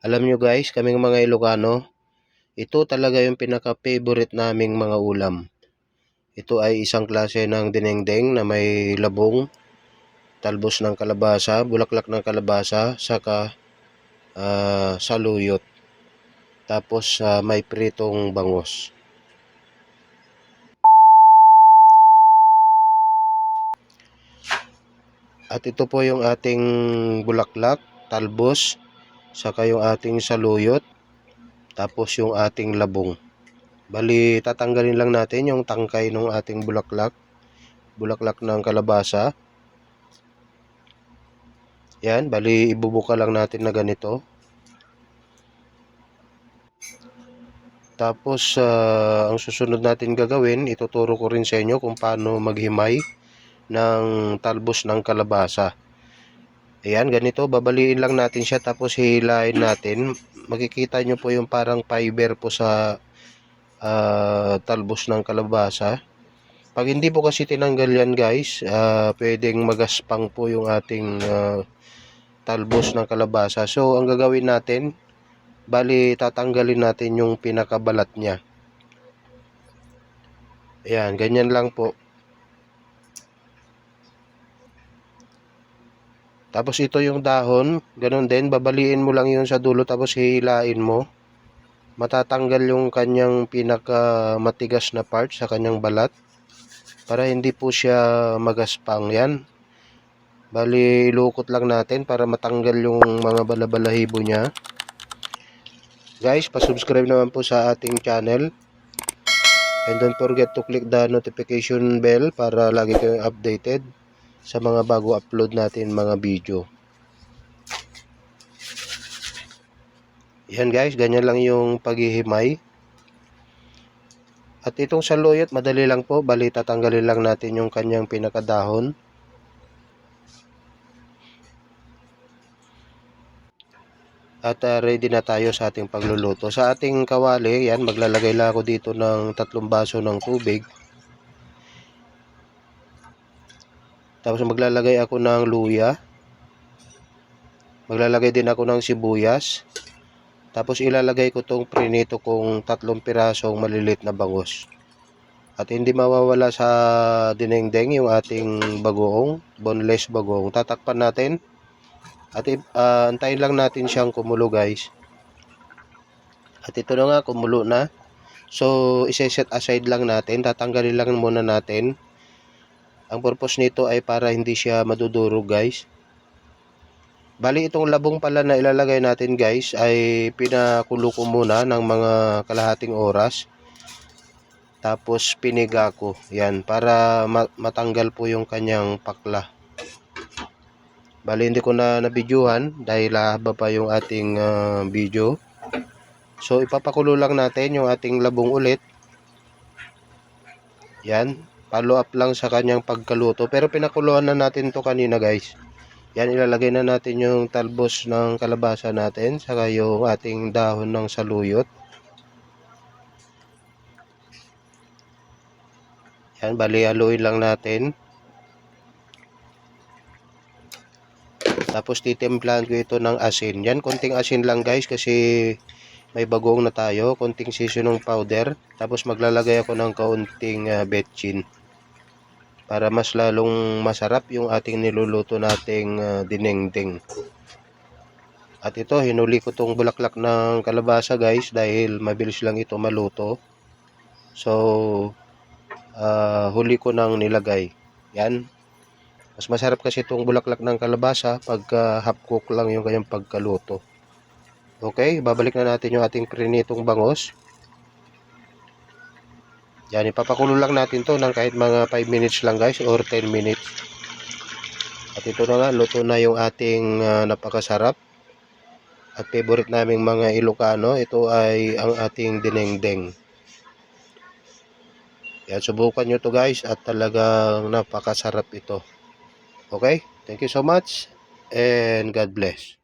Alam nyo guys, kaming mga Ilocano, ito talaga yung pinaka-favorite naming mga ulam. Ito ay isang klase ng dinengdeng na may labong, talbos ng kalabasa, bulaklak ng kalabasa, saka ah, saluyot. Tapos ah, may pritong bangos. At ito po yung ating bulaklak, talbos, saka yung ating saluyot, tapos yung ating labong. Bali, tatanggalin lang natin yung tangkay ng ating bulaklak, bulaklak ng kalabasa. Yan, bali ibubuka lang natin na ganito. Tapos, ah, ang susunod natin gagawin, ituturo ko rin sa inyo kung paano maghimay ng talbos ng kalabasa. Ayan, ganito, babaliin lang natin siya tapos hihilain natin. Makikita nyo po yung parang fiber po sa ah, talbos ng kalabasa. Pag hindi po kasi tinanggal yan guys, ah, pwedeng magaspang po yung ating ah, talbos ng kalabasa. So, ang gagawin natin, bali tatanggalin natin yung pinakabalat niya. Ayan, ganyan lang po. Tapos ito yung dahon, ganun din, babaliin mo lang yun sa dulo tapos hihilain mo. Matatanggal yung kanyang pinaka matigas na part sa kanyang balat para hindi po siya magaspang yan. Bali, ilukot lang natin para matanggal yung mga balabalahibo niya. Guys, pasubscribe naman po sa ating channel. And don't forget to click the notification bell para lagi kayong updated sa mga bago upload natin mga video. Yan guys, ganyan lang yung paghihimay. At itong saluyot, madali lang po. Bali, tatanggalin lang natin yung kanyang pinakadahon. At uh, ready na tayo sa ating pagluluto. Sa ating kawali, yan, maglalagay lang ako dito ng tatlong baso ng tubig. Tapos maglalagay ako ng luya. Maglalagay din ako ng sibuyas. Tapos ilalagay ko tong prinito kong tatlong pirasong malilit na bangus. At hindi mawawala sa dinengdeng yung ating bagoong, boneless bagoong. Tatakpan natin. At uh, antayin lang natin siyang kumulo guys. At ito na nga, kumulo na. So, iseset aside lang natin. Tatanggalin lang muna natin. Ang purpose nito ay para hindi siya madudurog guys. Bali itong labong pala na ilalagay natin guys ay pinakulo ko muna ng mga kalahating oras. Tapos piniga ko. Yan para matanggal po yung kanyang pakla. Bali hindi ko na nabidyuhan dahil haba pa yung ating uh, video. So ipapakulo lang natin yung ating labong ulit. Yan, follow up lang sa kanyang pagkaluto. Pero pinakuluan na natin to kanina guys. Yan, ilalagay na natin yung talbos ng kalabasa natin. Saka yung ating dahon ng saluyot. Yan, bali haluin lang natin. Tapos titimplahan ko ito ng asin. Yan, konting asin lang guys kasi may bagong na tayo. Konting seasoning powder. Tapos maglalagay ako ng kaunting uh, betchin. Para mas lalong masarap yung ating niluluto nating uh, dinengdeng. At ito, hinuli ko tong bulaklak ng kalabasa guys dahil mabilis lang ito maluto. So, uh, huli ko nang nilagay. Yan, mas masarap kasi itong bulaklak ng kalabasa pagka half cook lang yung kanyang pagkaluto. Okay, babalik na natin yung ating prinitong bangos. Yan, ipapakulo lang natin to ng kahit mga 5 minutes lang guys or 10 minutes. At ito na nga, luto na yung ating uh, napakasarap. At favorite naming mga Ilocano, ito ay ang ating dinengdeng. Yan, subukan nyo to guys at talagang napakasarap ito. Okay? Thank you so much and God bless.